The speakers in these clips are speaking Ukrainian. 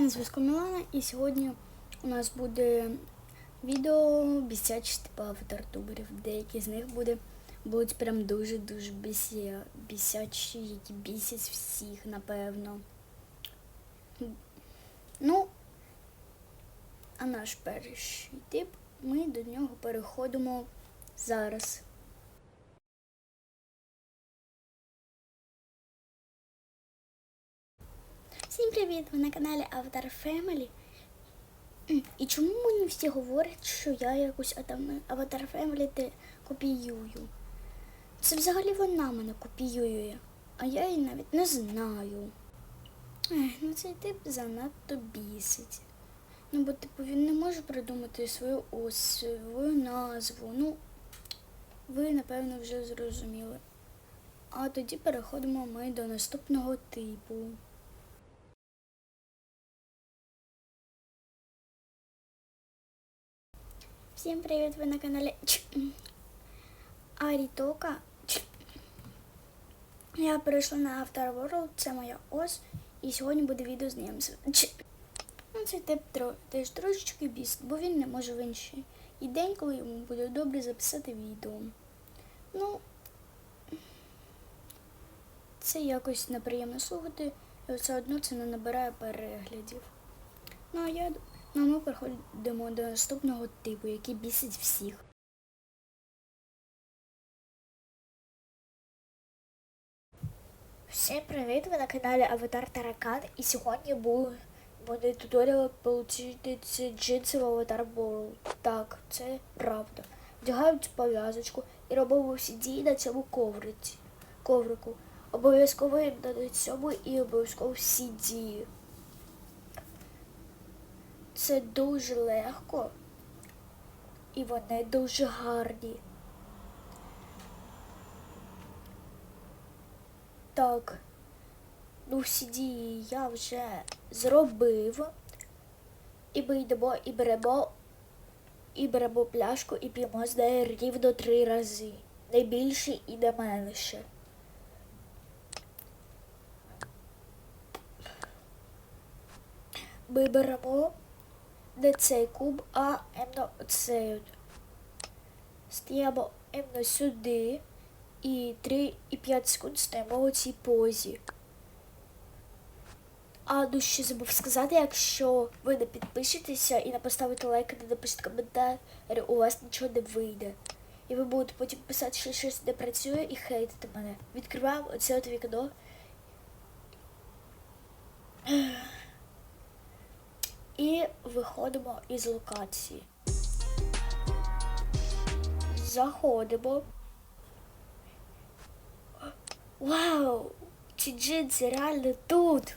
на зв'язку Мілана, і сьогодні у нас буде відео бісячі типу аватартуберів. Деякі з них буде, будуть прям дуже-дуже бісі, бісячі, які бісять всіх, напевно. Ну, а наш перший тип, ми до нього переходимо зараз. Привіт! Ви на каналі Avatar Family. І чому мені всі говорять, що я якусь Avatar Family копіюю? Це взагалі вона мене копіює, а я її навіть не знаю. Ех, ну цей тип занадто бісить. Ну, бо типу він не може придумати свою ось свою назву. Ну, ви, напевно, вже зрозуміли. А тоді переходимо ми до наступного типу. Всім привіт! Ви на каналі Арітока. Я перейшла на After World, це моя ос, і сьогодні буде відео з ним. Ну, Цей тип теж трошечки біст, бо він не може в інший і день, коли йому буде добре записати відео. Ну, це якось неприємно слухати, і все одно це не набирає переглядів. Ну, а я Ну, а ми переходимо до наступного типу, який бісить всіх. Всім привіт! Ви на каналі Аватар Таракан і сьогодні бу- буде туторіал ці джинси в Аватар World. Так, це правда. Вдягаємо цю пов'язочку і робимо всі дії на цьому ковриці. коврику. Обов'язково на цьому і обов'язково всі дії. Це дуже легко і вони дуже гарні. Так. Ну, всі дії я вже зробив. І ми йдемо і беремо, і беремо пляшку і п'ємо з неї рівно три рази. Не більше і не менше. Ми беремо не цей куб, а іменно цей. Стаємо іменно сюди і 3 і 5 секунд стоїмо у цій позі. А ну ще забув сказати, якщо ви не підпишетеся і не поставите лайк, не напишете коментар, у вас нічого не вийде. І ви будете потім писати, що щось не працює і хейтити мене. Відкриваємо оце от вікно. І виходимо із локації. Заходимо. Вау! Ці джинси реально тут.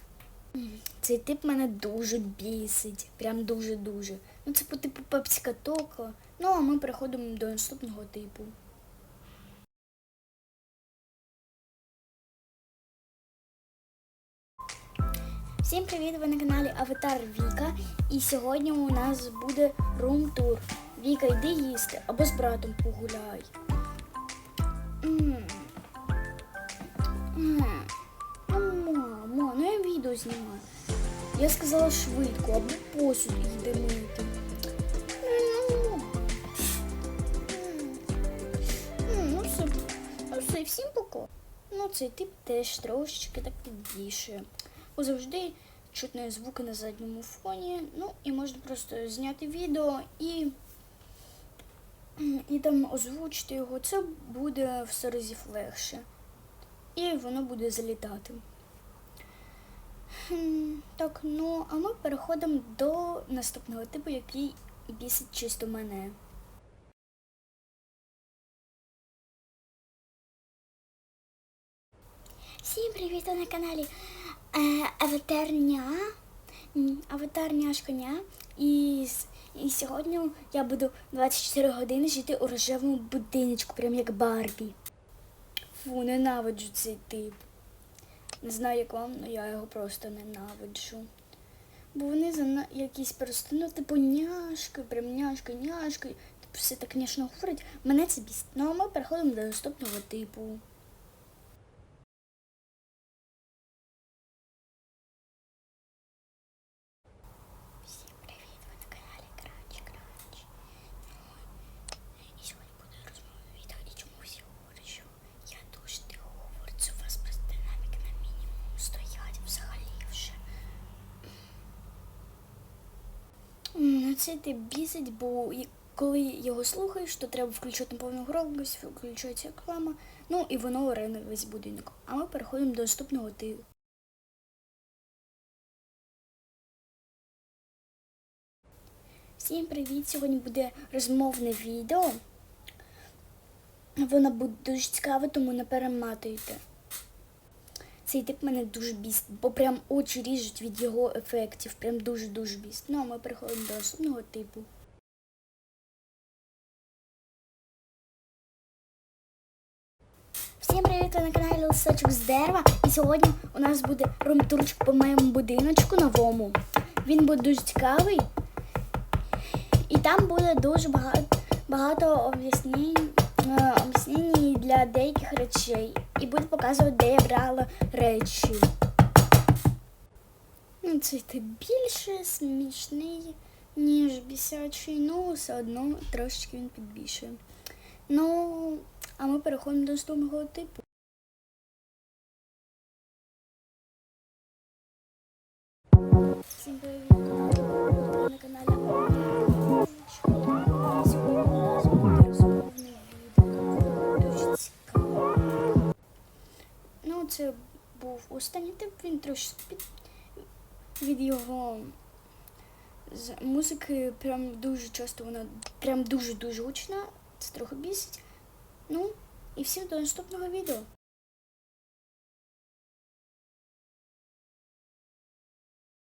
Цей тип мене дуже бісить. Прям дуже-дуже. Ну, це по типу пепсика тока. Ну, а ми переходимо до наступного типу. Всім привіт! Ви на каналі Аватар Віка. І сьогодні у нас буде рум-тур. Віка, йди їсти або з братом погуляй. М. М. Ну, я відео знімаю. Я сказала швидко, або посуд йде мити. Ну все, ну все, всім пока. Ну, цей тип теж трошечки так підвішує. Завжди чутно звуки на задньому фоні. Ну і можна просто зняти відео і, і там озвучити його. Це буде в 100 разів легше. І воно буде залітати. Так, ну а ми переходимо до наступного типу, який бісить чисто мене. Всім привіт на каналі е, Аватарня. М, Аватарняшконя. І, і сьогодні я буду 24 години жити у рожевому будиночку, прям як Барбі. Фу, ненавиджу цей тип. Не знаю, як вам, але я його просто ненавиджу. Бо вони зана... якісь просто, ну, типу, няшки, прям няшки, няшки. Типу, все так няшно говорять. Мене це бісить. Ну, а ми переходимо до наступного типу. Всім привіт, ви на каналі Кранч Кранч. І сьогодні буде розмова відео, і чому всі говорять, що я дуже тихо говорю. Це у вас просто динаміки на мінімум стоять взагалі вже. Ну, це ти бісить, бо коли його слухаєш, то треба включити повну громкость, включається реклама, ну і воно оре весь будинок. А ми переходимо до наступного типу. Всім привіт! Сьогодні буде розмовне відео. Воно буде дуже цікаве, тому не перематуйте. Цей тип мене дуже бісить, бо прям очі ріжуть від його ефектів. Прям дуже-дуже бісить. Ну, а ми переходимо до наступного типу. Всім привіт! Ви на каналі Лисочок з дерева. І сьогодні у нас буде румтурчик по моєму будиночку новому. Він буде дуже цікавий. І там буде дуже багато, багато об'яснень, е, об'яснень для деяких речей. І буде показувати, де я брала речі. Ну, це більше смішний, ніж бісячий, ну все одно трошечки він підбільшує. Ну, а ми переходимо до наступного типу. Всім це був останній тип, він трошки під... від його з музики прям дуже часто вона прям дуже-дуже гучна. Це трохи бісить. Ну, і всім до наступного відео.